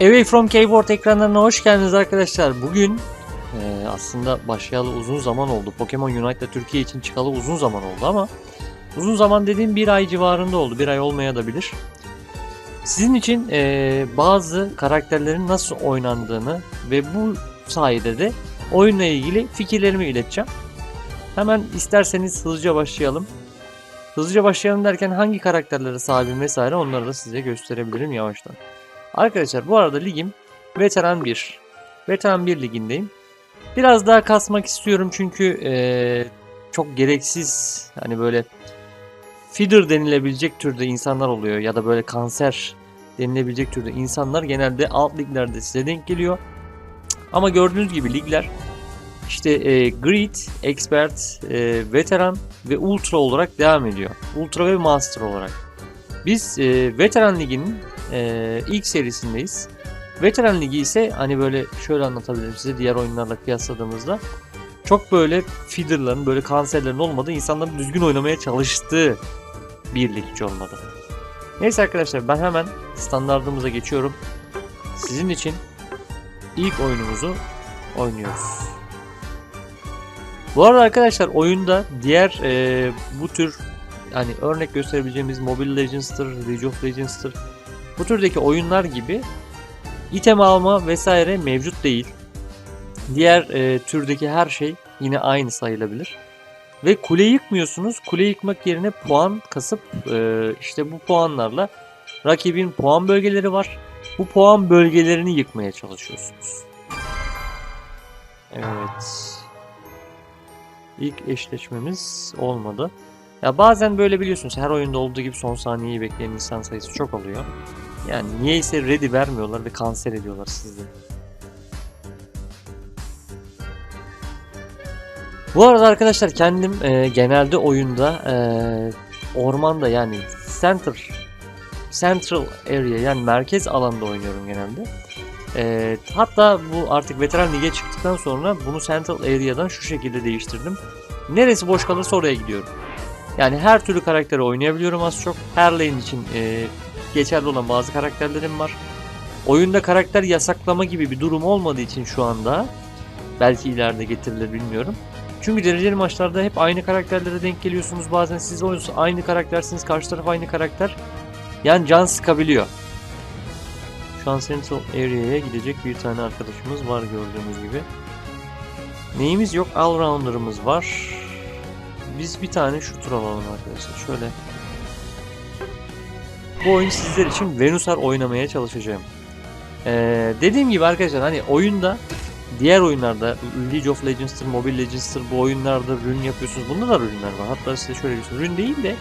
Away from Keyboard ekranlarına hoş geldiniz arkadaşlar. Bugün e, aslında başlayalı uzun zaman oldu. Pokemon Unite'da Türkiye için çıkalı uzun zaman oldu ama uzun zaman dediğim bir ay civarında oldu. Bir ay olmaya da bilir. Sizin için e, bazı karakterlerin nasıl oynandığını ve bu sayede de oyunla ilgili fikirlerimi ileteceğim. Hemen isterseniz hızlıca başlayalım. Hızlıca başlayalım derken hangi karakterlere sahibim vesaire onları da size gösterebilirim yavaştan. Arkadaşlar bu arada ligim Veteran 1. Veteran 1 ligindeyim. Biraz daha kasmak istiyorum çünkü eee, çok gereksiz hani böyle feeder denilebilecek türde insanlar oluyor ya da böyle kanser denilebilecek türde insanlar genelde alt liglerde size denk geliyor. Ama gördüğünüz gibi ligler işte e, Grid, Expert, e, Veteran ve Ultra olarak devam ediyor. Ultra ve Master olarak. Biz e, Veteran Ligi'nin e, ilk serisindeyiz. Veteran Ligi ise hani böyle şöyle anlatabilirim size diğer oyunlarla kıyasladığımızda çok böyle feederların böyle kanserlerin olmadığı insanların düzgün oynamaya çalıştığı bir lig olmadı. Neyse arkadaşlar ben hemen standartımıza geçiyorum. Sizin için ilk oyunumuzu oynuyoruz. Bu arada arkadaşlar oyunda diğer e, bu tür hani örnek gösterebileceğimiz Mobile Legends'tır, League of Legends'tır bu türdeki oyunlar gibi item alma vesaire mevcut değil. Diğer e, türdeki her şey yine aynı sayılabilir. Ve kule yıkmıyorsunuz. Kule yıkmak yerine puan kasıp e, işte bu puanlarla rakibin puan bölgeleri var. Bu puan bölgelerini yıkmaya çalışıyorsunuz. Evet. İlk eşleşmemiz olmadı. Ya bazen böyle biliyorsunuz her oyunda olduğu gibi son saniyeyi bekleyen insan sayısı çok oluyor. Yani niyeyse ready vermiyorlar ve kanser ediyorlar sizi. Bu arada arkadaşlar kendim e, genelde oyunda e, ormanda yani center central area yani merkez alanda oynuyorum genelde. E, hatta bu artık veteran lige çıktıktan sonra bunu central area'dan şu şekilde değiştirdim. Neresi boş kalırsa oraya gidiyorum. Yani her türlü karakteri oynayabiliyorum az çok. Her lane için e, geçerli olan bazı karakterlerim var. Oyunda karakter yasaklama gibi bir durum olmadığı için şu anda belki ileride getirilir bilmiyorum. Çünkü dereceli maçlarda hep aynı karakterlere denk geliyorsunuz. Bazen siz oyuncusu aynı karaktersiniz, karşı taraf aynı karakter. Yani can sıkabiliyor. Şu an Central Area'ya gidecek bir tane arkadaşımız var gördüğünüz gibi. Neyimiz yok? Allrounder'ımız var. Biz bir tane şu tur alalım arkadaşlar. Şöyle bu oyun sizler için Venusar oynamaya çalışacağım. Ee, dediğim gibi arkadaşlar hani oyunda diğer oyunlarda League of Legends'tır, Mobile Legends'tır bu oyunlarda rün yapıyorsunuz. Bunda da rünler var. Hatta size şöyle göstereyim. Rün değil de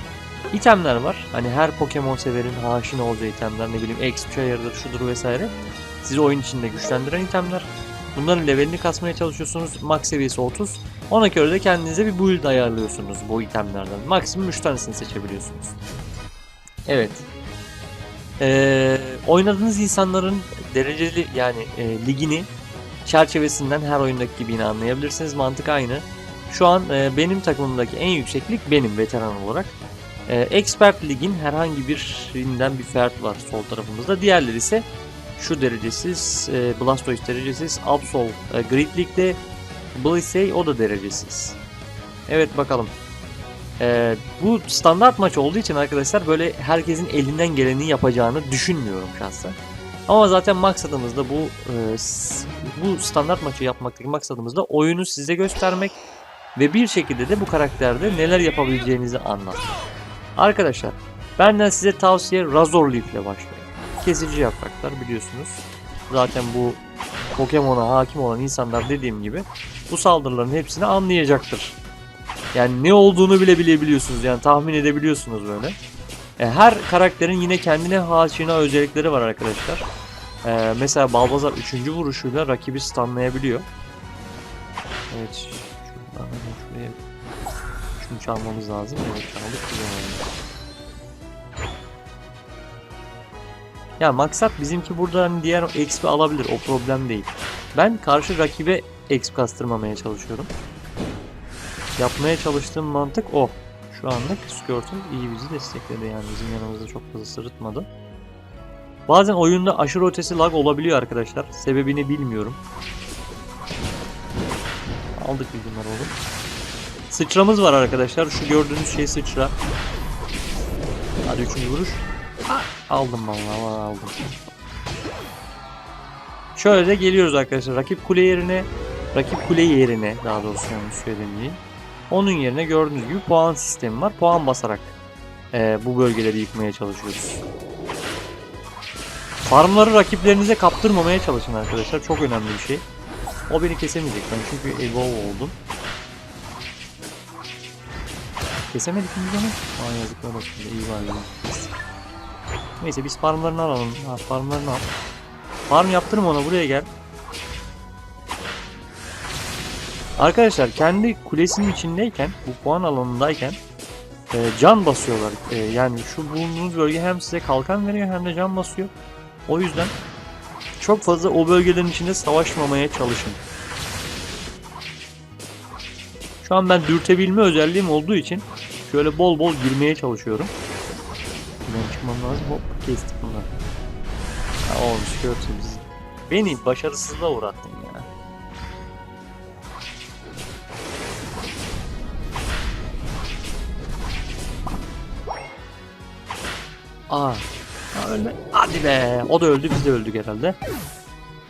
itemler var. Hani her Pokemon severin haşin olacağı itemler ne bileyim XP ayarıdır şudur vesaire. Sizi oyun içinde güçlendiren itemler. Bunların levelini kasmaya çalışıyorsunuz. Max seviyesi 30. Ona göre de kendinize bir build ayarlıyorsunuz bu itemlerden. Maksimum 3 tanesini seçebiliyorsunuz. Evet. Ee, oynadığınız insanların dereceli yani e, ligini çerçevesinden her oyundaki gibi yine anlayabilirsiniz. Mantık aynı. Şu an e, benim takımımdaki en yükseklik benim veteran olarak. E, Expert Lig'in herhangi birinden bir fert var sol tarafımızda. Diğerleri ise şu derecesiz, e, Blastoise derecesiz, Absol e, Grid League'de Blissey o da derecesiz. Evet bakalım. Ee, bu standart maç olduğu için arkadaşlar böyle herkesin elinden geleni yapacağını düşünmüyorum şahsen. Ama zaten maksadımız da bu e, bu standart maçı yapmaktaki maksadımız da oyunu size göstermek ve bir şekilde de bu karakterde neler yapabileceğinizi anlatmak. Arkadaşlar benden size tavsiye Razor Leaf ile başlayın. Kesici yapraklar biliyorsunuz. Zaten bu Pokemon'a hakim olan insanlar dediğim gibi bu saldırıların hepsini anlayacaktır. Yani ne olduğunu bile bilebiliyorsunuz yani tahmin edebiliyorsunuz böyle. E, her karakterin yine kendine haşina özellikleri var arkadaşlar. E, mesela Balbazar 3. vuruşuyla rakibi stunlayabiliyor. Evet. Şuradan şuraya şunu çalmamız lazım. Evet çaldık. Ya maksat bizimki burada hani diğer XP alabilir o problem değil. Ben karşı rakibe XP kastırmamaya çalışıyorum. Yapmaya çalıştığım mantık o. Şu anlık Squirtle iyi bizi destekledi yani bizim yanımızda çok fazla sırıtmadı. Bazen oyunda aşırı ötesi lag olabiliyor arkadaşlar. Sebebini bilmiyorum. Aldık biz oğlum. Sıçramız var arkadaşlar. Şu gördüğünüz şey sıçra. Hadi üçüncü vuruş. Ah, Aldım vallahi aldım. Şöyle de geliyoruz arkadaşlar. Rakip kule yerine rakip kule yerine daha doğrusu yanlış söylemeyeyim. Onun yerine gördüğünüz gibi puan sistemi var. Puan basarak eee, bu bölgeleri yıkmaya çalışıyoruz. Farmları rakiplerinize kaptırmamaya çalışın arkadaşlar. Çok önemli bir şey. O beni kesemeyecek ben çünkü evolve oldum. Kesemedik mi onu? Aa yazıklar olsun. İyi var ya. Neyse biz farmlarını alalım. Ha farmlarını al. Farm yaptırım ona buraya gel. Arkadaşlar kendi kulesinin içindeyken bu puan alanındayken e, can basıyorlar. E, yani şu bulunduğunuz bölge hem size kalkan veriyor hem de can basıyor. O yüzden çok fazla o bölgelerin içinde savaşmamaya çalışın. Şu an ben dürtebilme özelliğim olduğu için şöyle bol bol girmeye çalışıyorum. Ben çıkmam lazım. Hop kestik bunları. Ya olmuş görsünüz. Beni başarısızlığa uğrattın Aa. Ha. Hadi be. O da öldü biz de öldük herhalde.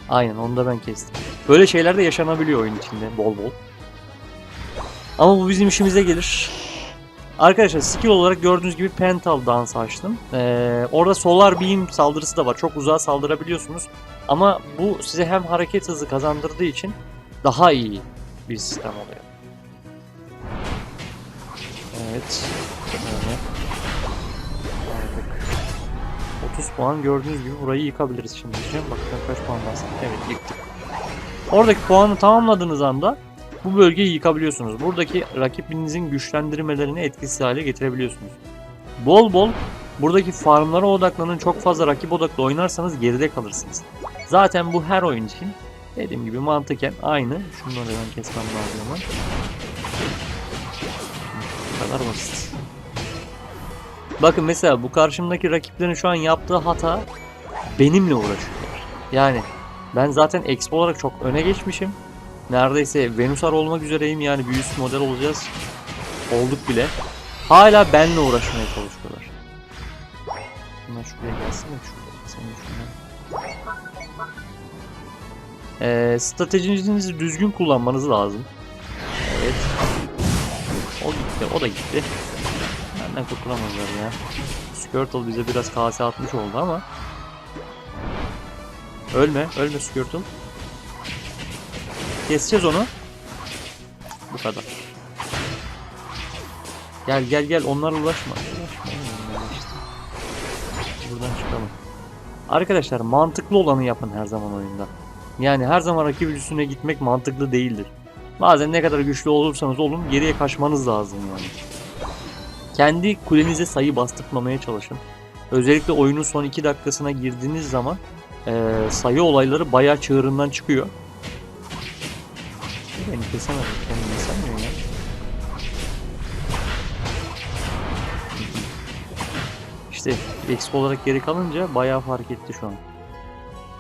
Aynen onu da ben kestim. Böyle şeyler de yaşanabiliyor oyun içinde bol bol. Ama bu bizim işimize gelir. Arkadaşlar skill olarak gördüğünüz gibi Pental dans açtım. Ee, orada Solar Beam saldırısı da var. Çok uzağa saldırabiliyorsunuz. Ama bu size hem hareket hızı kazandırdığı için daha iyi bir sistem oluyor. Evet. Böyle. 30 puan gördüğünüz gibi burayı yıkabiliriz şimdi. Bakın kaç puan bastım. Evet yıktık. Oradaki puanı tamamladığınız anda bu bölgeyi yıkabiliyorsunuz. Buradaki rakibinizin güçlendirmelerini etkisiz hale getirebiliyorsunuz. Bol bol buradaki farmlara odaklanın. Çok fazla rakip odaklı oynarsanız geride kalırsınız. Zaten bu her oyun için dediğim gibi mantıken aynı. Şunları ben kesmem lazım ama. Bu kadar basit. Bakın mesela bu karşımdaki rakiplerin şu an yaptığı hata benimle uğraşıyorlar. Yani ben zaten expo olarak çok öne geçmişim. Neredeyse Venusar olmak üzereyim yani bir model olacağız. Olduk bile. Hala benle uğraşmaya çalışıyorlar. Bunlar şuraya gelsin de şuraya. Şuraya. Ee, stratejinizi düzgün kullanmanız lazım. Evet. O gitti, o da gitti. Benden kurtulamazlar ya. Squirtle bize biraz kase atmış oldu ama. Ölme, ölme Squirtle. Keseceğiz onu. Bu kadar. Gel gel gel onlarla işte. Buradan çıkalım. Arkadaşlar mantıklı olanı yapın her zaman oyunda. Yani her zaman rakip üstüne gitmek mantıklı değildir. Bazen ne kadar güçlü olursanız olun geriye kaçmanız lazım yani. Kendi kulenize sayı bastırmamaya çalışın. Özellikle oyunun son 2 dakikasına girdiğiniz zaman eee, sayı olayları bayağı çığırından çıkıyor. Beni kesemedim. Kendini kesemmiyor ya. İşte expo olarak geri kalınca bayağı fark etti şu an.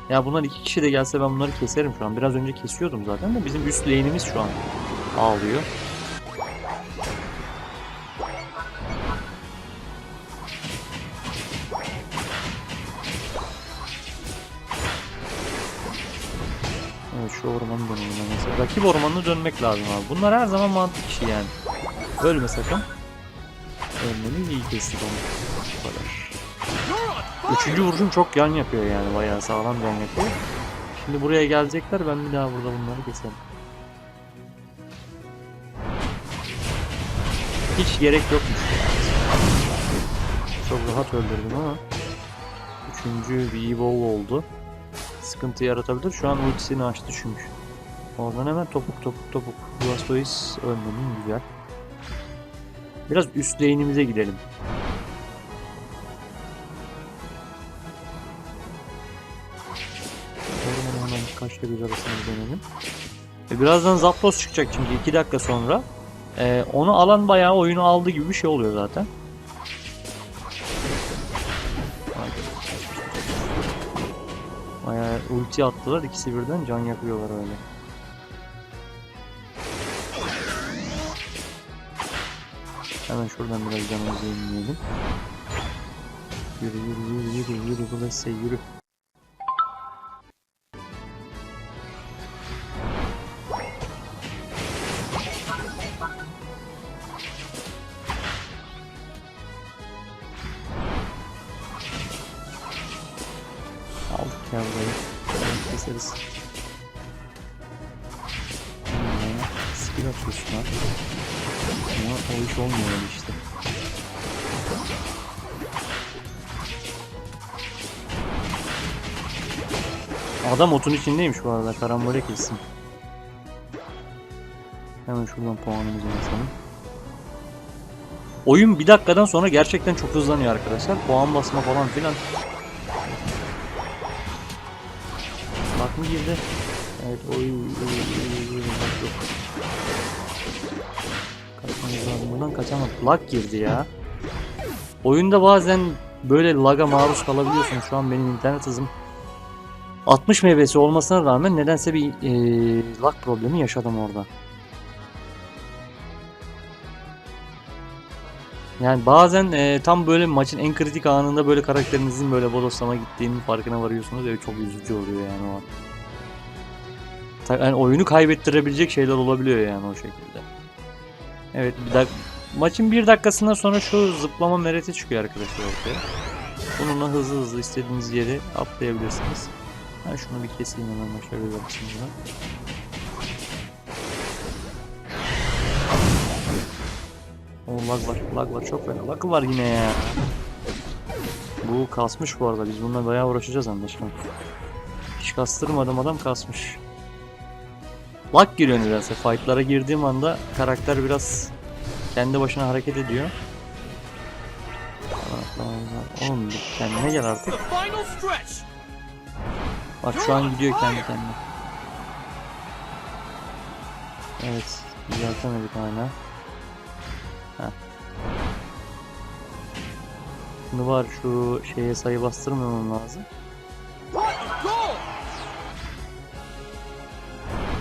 Ya bunlar iki kişi de gelse ben bunları keserim şu an. Biraz önce kesiyordum zaten de bizim üst lane'imiz şu an ağlıyor. Şu ormanı ben mesela. Rakip ormanına dönmek lazım abi. Bunlar her zaman mantık işi yani. Ölme sakın. Ölmeni iyi kestik onu. Üçüncü vuruşum çok yan yapıyor yani. Bayağı sağlam yan yapıyor. Şimdi buraya gelecekler. Ben bir daha burada bunları keserim. Hiç gerek yokmuş. Çok rahat öldürdüm ama. Üçüncü bir evolve oldu sıkıntı yaratabilir. Şu an ultisini açtı çünkü. Oradan hemen topuk topuk topuk. Blastoise ölmenin güzel. Biraz üst lane'imize gidelim. Oradan hemen kaçta bir arasını dönelim. E birazdan Zapdos çıkacak çünkü 2 dakika sonra. E, onu alan bayağı oyunu aldı gibi bir şey oluyor zaten. Ulti attılar ikisi birden can yakıyorlar öyle. Hemen şuradan biraz canımızı inleyelim. Yürü yürü yürü yürü yürü burası yürü. Adam otun içindeymiş bu arada. Karambole kesin. Hemen şuradan puanımızı basalım. Oyun bir dakikadan sonra gerçekten çok hızlanıyor arkadaşlar. Puan basma falan filan. Bak mı girdi? Evet oy oy oy oy bak. Kaçmamız lazım. Buradan kaçamadık. Lag girdi ya. Oyunda bazen böyle laga maruz kalabiliyorsun. Şu an benim internet hızım 60 mbs olmasına rağmen nedense bir eee lag problemi yaşadım orada. Yani bazen eee, tam böyle maçın en kritik anında böyle karakterinizin böyle bodoslama gittiğinin farkına varıyorsunuz ve çok üzücü oluyor yani o an. Yani oyunu kaybettirebilecek şeyler olabiliyor yani o şekilde. Evet bir dak maçın bir dakikasından sonra şu zıplama mereti çıkıyor arkadaşlar ortaya. Bununla hızlı hızlı istediğiniz yeri atlayabilirsiniz. Ben şunu bir keseyim hemen şöyle bir bakayım buna. O lag var, lag var çok fena. Lag var yine ya. Bu kasmış bu arada. Biz bununla bayağı uğraşacağız anlaşılan. Hiç kastırmadım adam kasmış. Lag giriyor nedense. Fightlara girdiğim anda karakter biraz kendi başına hareket ediyor. Oğlum kendine gel artık. Bak şu an gidiyor kendi kendine. Evet. Düzeltemedik hala. Heh. Şimdi var şu şeye sayı bastırmamam lazım.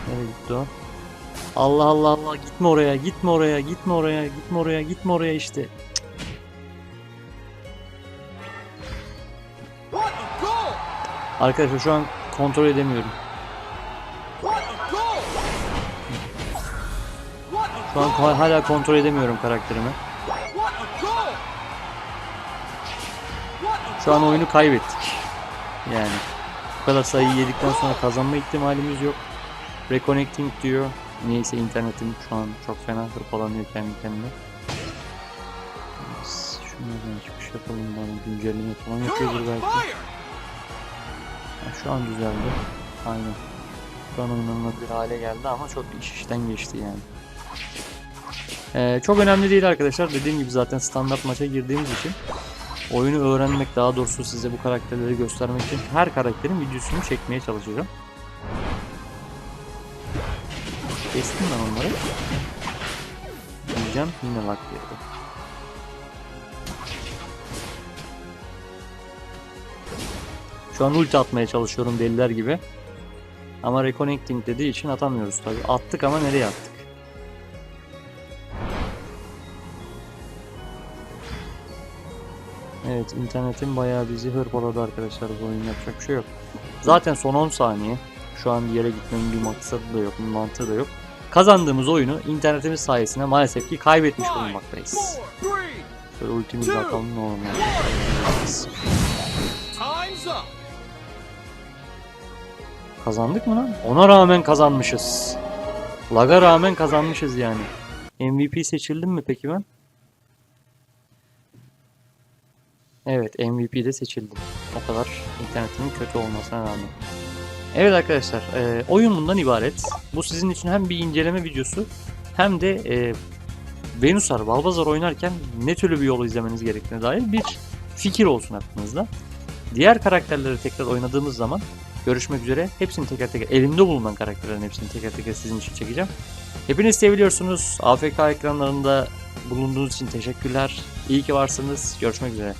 Nereye gitti o? Allah Allah Allah gitme oraya gitme oraya gitme oraya gitme oraya gitme oraya işte. Arkadaşlar şu an kontrol edemiyorum. Şu an hala kontrol edemiyorum karakterimi. Şu an oyunu kaybettik. Yani bu kadar sayı yedikten sonra kazanma ihtimalimiz yok. Reconnecting diyor. Niyeyse internetim şu an çok fena hırpalanıyor kendi kendine. Şunlardan çıkış yapalım bana güncelleme falan yapıyordur belki. Ha, şu an düzeldi. Aynen. Şu an oynanılabilir hale geldi ama çok iş işten geçti yani. Ee, çok önemli değil arkadaşlar. Dediğim gibi zaten standart maça girdiğimiz için oyunu öğrenmek daha doğrusu size bu karakterleri göstermek için her karakterin videosunu çekmeye çalışacağım. Kestim ben onları. Diyeceğim yine lag girdi. Şu an ulti atmaya çalışıyorum deliler gibi. Ama reconnecting dediği için atamıyoruz tabi. Attık ama nereye attık? Evet internetin bayağı bizi hırpaladı arkadaşlar bu oyun yapacak bir şey yok. Zaten son 10 saniye. Şu an bir yere gitmenin bir maksadı da yok, bir mantığı da yok. Kazandığımız oyunu internetimiz sayesinde maalesef ki kaybetmiş bulunmaktayız. Şöyle ultimizi atalım ne olur Kazandık mı lan? Ona rağmen kazanmışız. Lag'a rağmen kazanmışız yani. MVP seçildim mi peki ben? Evet MVP de seçildim. O kadar internetimin kötü olmasına rağmen. Evet arkadaşlar e, oyun bundan ibaret. Bu sizin için hem bir inceleme videosu hem de e, Venusar, Balbazar oynarken ne türlü bir yol izlemeniz gerektiğine dair bir fikir olsun aklınızda. Diğer karakterleri tekrar oynadığımız zaman Görüşmek üzere. Hepsini teker teker elimde bulunan karakterlerin hepsini teker teker sizin için çekeceğim. Hepiniz seviliyorsunuz. AFK ekranlarında bulunduğunuz için teşekkürler. İyi ki varsınız. Görüşmek üzere.